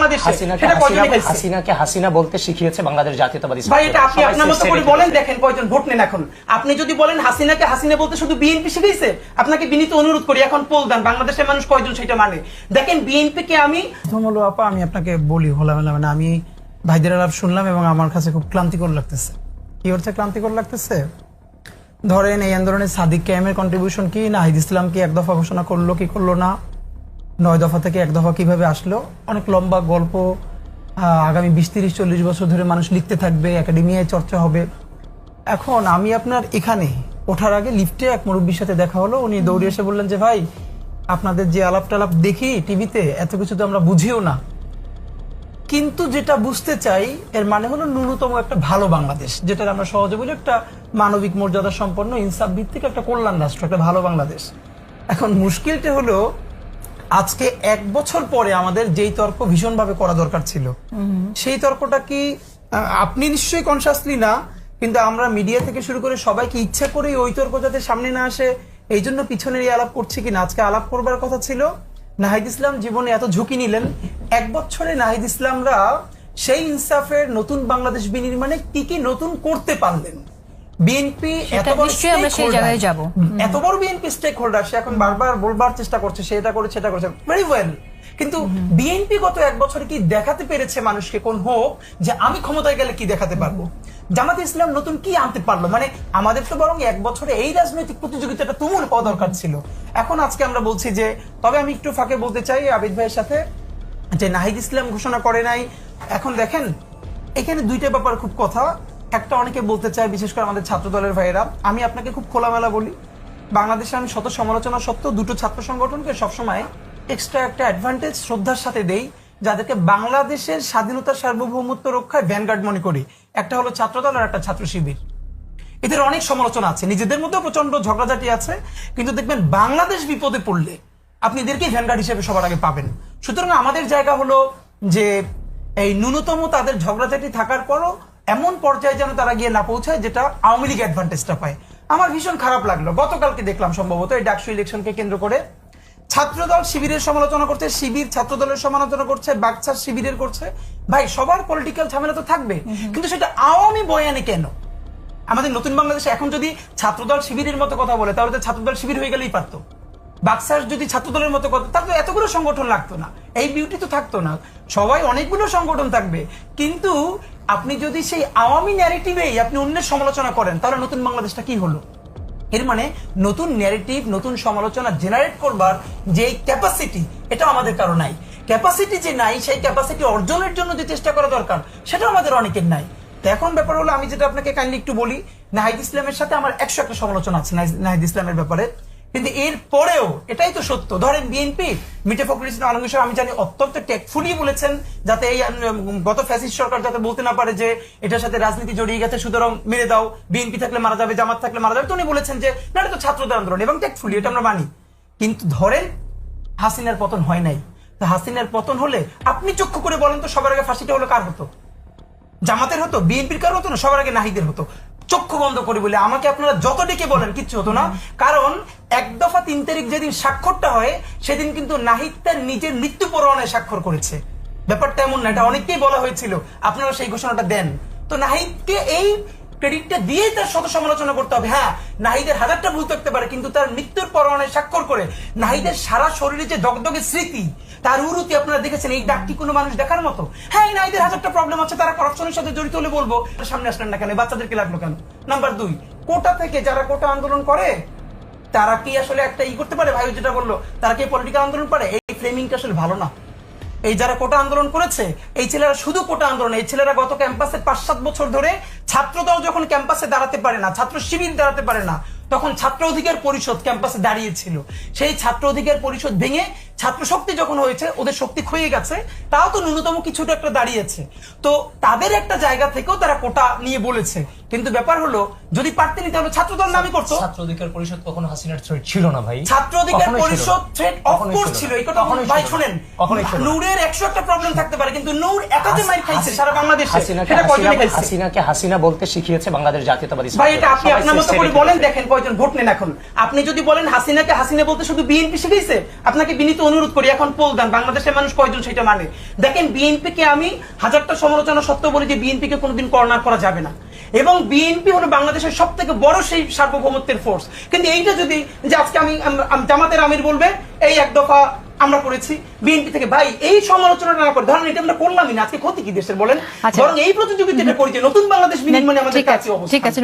বাংলাদেশে? হাসিনাকে হাসিনা- খাইছে? হাসিনাকে হাসিনা বলতে শিখিয়েছে বাংলাদেশ জাতীয়তাবাদী ভাই এটা আপনি আপনার মতো করে বলেন দেখেন কয়জন ভোট নেন এখন। আপনি যদি বলেন হাসিনাকে হাসিনা বলতে শুধু বিএনপি শিখেছে আপনাকে বিনীত অনুরোধ করি এখন পোল দেন বাংলাদেশের মানুষ কয়জন সেটা মানে? দেখেন বিএনপি কে আমি আপা আমি আপনাকে বলি খোলামেলা মানে আমি ভাইদের আলাপ শুনলাম এবং আমার কাছে খুব ক্লান্তিকর লাগতেছে। কি হচ্ছে ক্লান্তিকর লাগতেছে? ধরেন এই আন্দোলনে সাদিক ক্যামের কন্ট্রিবিউশন কি নাহিদ ইসলাম কি এক দফা ঘোষণা করল কি করল না? নয় দফা থেকে এক দফা কীভাবে আসলো? অনেক লম্বা গল্প আগামী বিশ তিরিশ চল্লিশ বছর ধরে মানুষ লিখতে থাকবে একাডেমিয়ায় চর্চা হবে। এখন আমি আপনার এখানে ওঠার আগে লিফটে এক মুরব্বীর সাথে দেখা হলো। উনি দৌড়ে এসে বললেন যে ভাই আপনাদের যে আলাপ টালাপ দেখি টিভিতে এত কিছু তো আমরা বুঝিও না। কিন্তু যেটা বুঝতে চাই এর মানে হলো ন্যূনতম একটা ভালো বাংলাদেশ যেটা আমরা সহজে বলি একটা মানবিক মর্যাদা সম্পন্ন ইনসাফ ভিত্তিক একটা কল্যাণ রাষ্ট্র একটা ভালো বাংলাদেশ। এখন মুশকিলটা হলো আজকে এক বছর পরে আমাদের যেই তর্ক ভীষণভাবে করা দরকার ছিল। সেই তর্কটা কি আপনি নিশ্চয়ই কনসাসলি না, কিন্তু আমরা মিডিয়া থেকে শুরু করে সবাইকে ইচ্ছা করেই ওই তর্ক যাতে সামনে না আসে, এই জন্য পিছনের আলাপ করছি কিনা? আজকে আলাপ করবার কথা ছিল, নাহিদ ইসলাম জীবনে এত ঝুঁকি নিলেন। এক বছরে নাহিদ ইসলামরা সেই ইনসাফের নতুন বাংলাদেশ বিনির্মাণে কি কি নতুন করতে পারলেন? বিএনপি এত বড় আমরা সেই জায়গায় যাব। এত বড় বিএনপি স্টেক হোল্ডার সে এখন বারবার বলবার চেষ্টা করছে সে এটা করেছে এটা করেছে ভেরি ওয়েল কিন্তু বিএনপি গত এক বছরে কি দেখাতে পেরেছে মানুষকে কোন হোক যে আমি ক্ষমতায় গেলে কি দেখাতে পারব? জামাত ইসলাম নতুন কি আনতে পারল? মানে আমাদের তো বরং এক বছরে এই রাজনৈতিক প্রতিযোগিতাটা তুমুল হওয়া দরকার ছিল। এখন আজকে আমরা বলছি যে তবে আমি একটু ফাঁকে বলতে চাই আবিদ ভাইয়ের সাথে যে নাহিদ ইসলাম ঘোষণা করে নাই। এখন দেখেন এখানে দুইটা ব্যাপার খুব কথা। একটা অনেকে বলতে চায়, বিশেষ করে আমাদের ছাত্র দলের ভাইয়েরা, আমি আপনাকে খুব খোলামেলা বলি, বাংলাদেশে আমি শত সমালোচনা সত্ত্বেও দুটো ছাত্র সংগঠনকে সবসময় এক্সট্রা একটা অ্যাডভান্টেজ শ্রদ্ধার সাথে দেই, যাদেরকে বাংলাদেশের স্বাধীনতার সার্বভৌমত্ব রক্ষায় ভ্যানগার্ড মনে করি। একটা হলো ছাত্রদল আর একটা ছাত্র শিবির। এদের অনেক সমালোচনা আছে, নিজেদের মধ্যে প্রচণ্ড ঝগড়াঝাটি আছে, কিন্তু দেখবেন বাংলাদেশ বিপদে পড়লে আপনি এদেরকেই ভ্যানগার্ড হিসেবে সবার আগে পাবেন। সুতরাং আমাদের জায়গা হলো যে এই ন্যূনতম তাদের ঝগড়াঝাটি থাকার পরও এমন পর্যায়ে যেন তারা গিয়ে না পৌঁছায় যেটা আওয়ামী লীগ অ্যাডভান্টেজটা পায়। আমার ভীষণ খারাপ লাগল। গতকালকে দেখলাম সম্ভবত এই ডাকসু ইলেকশনকে কেন্দ্র করে। ছাত্রদল শিবিরের সমালোচনা করছে শিবির ছাত্রদলের সমালোচনা করছে বাগচার শিবিরের করছে। ভাই সবার পলিটিক্যাল ঝামেলা তো থাকবে। কিন্তু সেটা আওয়ামী বয়ানে কেন? আমাদের নতুন বাংলাদেশে এখন যদি ছাত্রদল শিবিরের মতো কথা বলে তাহলে তো ছাত্রদল শিবির হয়ে গেলেই পারতো। বাক্সার যদি ছাত্রদলের মতো করতো তাহলে এতগুলো সংগঠন লাগতো না। এই বিউটি তো থাকতো না। সবাই অনেকগুলো সংগঠন থাকবে। কিন্তু আপনি যদি সেই আওয়ামী ন্যারেটিভেই আপনি অন্যের সমালোচনা করেন, তাহলে নতুন বাংলাদেশটা কি হলো? এর মানে নতুন ন্যারেটিভ নতুন সমালোচনা জেনারেট করবার যে ক্যাপাসিটি এটা আমাদের কারও নাই। ক্যাপাসিটি যে নাই, সেই ক্যাপাসিটি অর্জনের জন্য যে চেষ্টা করা দরকার সেটা আমাদের অনেকের নাই। তো এখন ব্যাপার হলো, আমি যেটা আপনাকে কাইন্ডলি একটু বলি, নাহিদ ইসলামের সাথে আমার একশো একটা সমালোচনা আছে, নাহিদ- নাহিদ ইসলামের ব্যাপারে। কিন্তু এর পরেও এটাই তো সত্য। ধরেন বিএনপি মিটে ফখরুল ইসলাম আলমগীর আমি জানি অত্যন্ত টেকফুলি বলেছেন যাতে এই গত ফ্যাসিস্ট সরকার যাতে বলতে না পারে যে এটার সাথে রাজনীতি জড়িয়ে গেছে, সুতরাং মেরে দাও। বিএনপি থাকলে মারা যাবে, জামাত থাকলে মারা যাবে। তো উনি বলেছেন যে, না, এটা তো ছাত্রদের আন্দোলন এবং টেকফুলি এটা আমরা মানি। কিন্তু ধরেন হাসিনার পতন হয় নাই। তো হাসিনার পতন হলে আপনি চক্ষু করে বলেন তো সবার আগে ফাঁসিটা হলো কার হতো? জামাতের হতো বিএনপির কারও হতো না? সবার আগে নাহিদের হতো। চক্ষু বন্ধ করি বলে আমাকে আপনারা যত ডেকে বলেন, কিচ্ছু হতো না। কারণ এক দফা তিন তারিখ যেদিন স্বাক্ষরটা হয়, সেদিন কিন্তু নাহিদ তার নিজের মৃত্যু পরোয়ানায় স্বাক্ষর করেছে। ব্যাপারটা এমন না, এটা অনেককেই বলা হয়েছিল। আপনারা সেই ঘোষণাটা দেন। তো নাহিদকে এই ক্রেডিটটা দিয়েই তার শত সমালোচনা করতে হবে। হ্যাঁ নাহিদের হাজারটা ভুল থাকতে পারে, কিন্তু তার মৃত্যুর পরোয়ানায় স্বাক্ষর করে নাহিদের সারা শরীরে যে দগদগে স্মৃতি, তার উরুতি আপনারা দেখেছেন, এই ডাক কি কোনো মানুষ দেখার মতো? হ্যাঁ এই নাহিদের হাজারটা প্রবলেম আছে, তারা করাপশনের সাথে জড়িত হলে বলব সামনে আসলেন না কেন? বাচ্চাদেরকে লাগল কেন? নাম্বার দুই, কোটা থেকে যারা কোটা আন্দোলন করে, তারা কি আসলে একটা ই করতে পারে? ভাই যেটা বলল, তারা কি পলিটিক্যাল আন্দোলন পারে? এই ফ্রেমিংটা আসলে ভালো না। এই যারা কোটা আন্দোলন করেছে, এই ছেলেরা শুধু কোটা আন্দোলন, এই ছেলেরা গত ক্যাম্পাসে পাঁচ সাত বছর ধরে ছাত্রদল যখন ক্যাম্পাসে দাঁড়াতে পারে না, ছাত্র শিবির দাঁড়াতে পারে না, তখন ছাত্র অধিকার পরিষদ ক্যাম্পাসে দাঁড়িয়েছিল। সেই ছাত্র অধিকার পরিষদ ভেঙে ছাত্র শক্তি যখন হয়েছে, ওদের শক্তি ক্ষয়ে গেছে, তাও তো ন্যূনতম কিছুটা একটা দাঁড়িয়েছে। তো তাদের একটা জায়গা থেকেও তারা কোটা নিয়ে বলেছে। কিন্তু ব্যাপার হলো যদি পারতেনি তাহলে ছাত্রদল নামই করতো। ছাত্র অধিকার পরিষদ কখনো হাসিনার থ্রেট ছিল না ভাই। ছাত্র অধিকার। পরিষদ থ্রেট কখনোই অফকোর্স ছিল এই কথা ভাই শুনেন। নূরের একশো একটা প্রবলেম থাকতে পারে কিন্তু নূর একাতে মাইর খাইছে সারা বাংলাদেশে। হাসিনাকে সেটা কয়জনে হাসিনা- খাইছে? হাসিনাকে হাসিনা বলতে শিখিয়েছে বাংলাদেশ জাতীয়তাবাদী ভাই এটা আপনি আপনার মতো করে বলেন দেখেন কয়জন ভোট নেন এখন। আপনি যদি বলেন হাসিনাকে হাসিনা বলতে শুধু বিএনপি শিখেছে আপনাকে বিনীত অনুরোধ করি এখন পোল দেন বাংলাদেশের মানুষ কয়জন সেটা মানে? দেখেন বিএনপি কে আমি হাজারটা সমালোচনা সত্ত্বেও বলি যে বিএনপি কে কোনোদিন কর্নার করা যাবে না। এবং বিএনপি হলো বাংলাদেশের সব থেকে বড় সেই সার্বভৌমত্বের ফোর্স কিন্তু এইটা যদি যে আজকে আমি জামাতের আমির বলবে এই এক দফা আমরা করেছি বিএনপি থেকে ভাই এই সমালোচনাটা না করে ধরেন এটা আমরা করলামই না আজকে ক্ষতি কি দেশের বলেন? আচ্ছা। বরং এই প্রতিযোগিতাটা করি যে নতুন বাংলাদেশ বিনির্মাণে আমাদের কাছে অবস্থা ঠিক আছে